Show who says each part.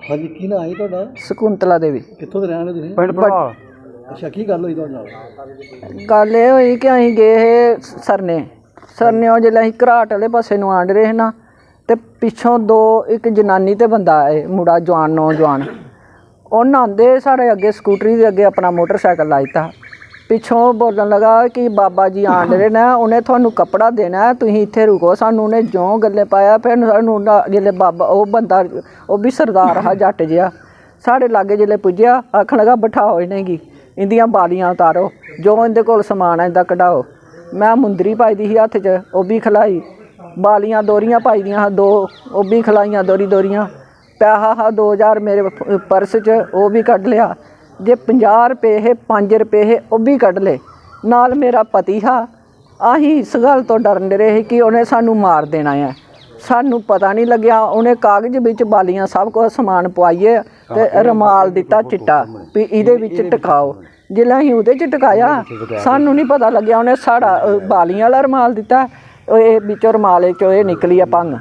Speaker 1: ਹਾਂਜੀ ਕੀ ਨਾਂ ਹੈ ਤੁਹਾਡਾ?
Speaker 2: ਸਕੁੰਤਲਾ ਦੇਵੀ।
Speaker 1: ਕਿੱਥੋਂ ਦੇ ਰਹਿਣ ਵਾਲੇ ਤੁਸੀਂ?
Speaker 2: ਪਿੰਡ ਭੜਾਲ
Speaker 1: ਅੱਛਾ ਕੀ ਗੱਲ ਹੋਈ ਤੁਹਾਡੇ ਨਾਲ?
Speaker 2: ਗੱਲ ਇਹ ਹੋਈ ਕਿ ਅਸੀਂ ਗਏ ਸੀ ਸਰਨੇ। ਸਰਨੇੋਂ ਜਦੋਂ ਅਸੀਂ ਘਰਾਟ ਵਾਲੇ ਪਾਸੇ ਨੂੰ ਆਂਡ ਰਹੇ ਸੀ ਨਾ ਤੇ ਪਿੱਛੋਂ ਦੋ ਇੱਕ ਜਨਾਨੀ ਤੇ ਬੰਦਾ ਆਏ ਮੁੰਡਾ ਜਵਾਨ ਨੌਜਵਾਨ। ਉਹਨਾਂ ਆਂਦੇ ਸਾਡੇ ਅੱਗੇ ਸਕੂਟਰੀ ਦੇ ਅੱਗੇ ਆਪਣਾ ਮੋਟਰਸਾਈਕਲ ਲਾਇਤਾ ਪਿੱਛੋਂ ਬੋਲਣ ਲਗਾ ਕਿ ਬਾਬਾ ਜੀ ਆਂਡ ਰਹੇ ਨੇ ਉਹਨੇ ਤੁਹਾਨੂੰ ਕੱਪੜਾ ਦੇਣਾ ਹੈ, ਤੁਸੀਂ ਇੱਥੇ ਰੁਕੋ ਸਾਨੂੰ ਉਹਨੇ ਜਿਉਂ ਗੱਲੇ ਪਾਇਆ ਫਿਰ ਸਾਨੂੰ ਨਾ- ਜਿਹੜੇ ਬਾਬਾ ਉਹ ਬੰਦਾ ਉਹ ਵੀ ਸਰਦਾਰ ਆ ਜੱਟ ਜਿਹਾ ਸਾਡੇ ਲਾਗੇ ਜਿਹੜੇ ਪੁੱਜਿਆ ਆਖਣ ਲਗਾ ਬਿਠਾਓ ਇਹਨੇਗੀ ਇਹਦੀਆਂ ਬਾਲੀਆਂ ਉਤਾਰੋ ਜੋ ਇਹਦੇ ਕੋਲ ਸਮਾਨ ਹੈ ਇਹਦਾ ਕਢਾਓ। ਮੈਂ ਮੁੰਦਰੀ ਪਾਈ ਦੀ ਸੀ ਹੱਥ 'ਚ ਉਹ ਵੀ ਖਲਾਈ ਬਾਲੀਆਂ ਦੋਰੀਆਂ ਪਾਈ ਦੀਆਂ ਦੋ ਉਹ ਵੀ ਖਲਾਈਆਂ ਦੋਰੀ ਦੋਰੀਆਂ ਪੈਸਾ ਹਾ 2000 ਮੇਰੇ ਪਰਸ 'ਚ ਉਹ ਵੀ ਕੱਢ ਲਿਆ ਜੇ 50 ਰੁਪਏ ਹੈ 5 ਰੁਪਏ ਹੈ ਉਹ ਵੀ ਕੱਢ ਲਏ ਨਾਲ ਮੇਰਾ ਪਤੀ ਹਾ ਆਹੀ ਇਸ ਗੱਲ ਤੋਂ ਡਰਨ ਰਹੇ ਸੀ ਕਿ ਉਹਨੇ ਸਾਨੂੰ ਮਾਰ ਦੇਣਾ ਹੈ ਸਾਨੂੰ ਪਤਾ ਨਹੀਂ ਲੱਗਿਆ ਉਹਨੇ ਕਾਗਜ਼ ਵਿੱਚ ਬਾਲੀਆਂ ਸਭ ਕੁਝ ਸਮਾਨ ਪਵਾਈਏ ਤੇ ਰਮਾਲ ਦਿੱਤਾ ਚਿੱਟਾ ਵੀ ਇਹਦੇ ਵਿੱਚ ਟਿਕਾਓ। ਜਿਹੜਾ ਅਸੀਂ ਉਹਦੇ ਚ ਟਿਕਾਇਆ ਸਾਨੂੰ ਨਹੀਂ ਪਤਾ ਲੱਗਿਆ ਉਹਨੇ ਸਾੜਾ ਅ, ਬਾਲੀਆਂ ਵਾਲਾ ਰਮਾਲ ਦਿੱਤਾ ਇਹ ਵਿੱਚੋਂ ਰਮਾਲੇ ਚੋਂ ਇਹ ਨਿਕਲੀ ਆ ਭੰਗ।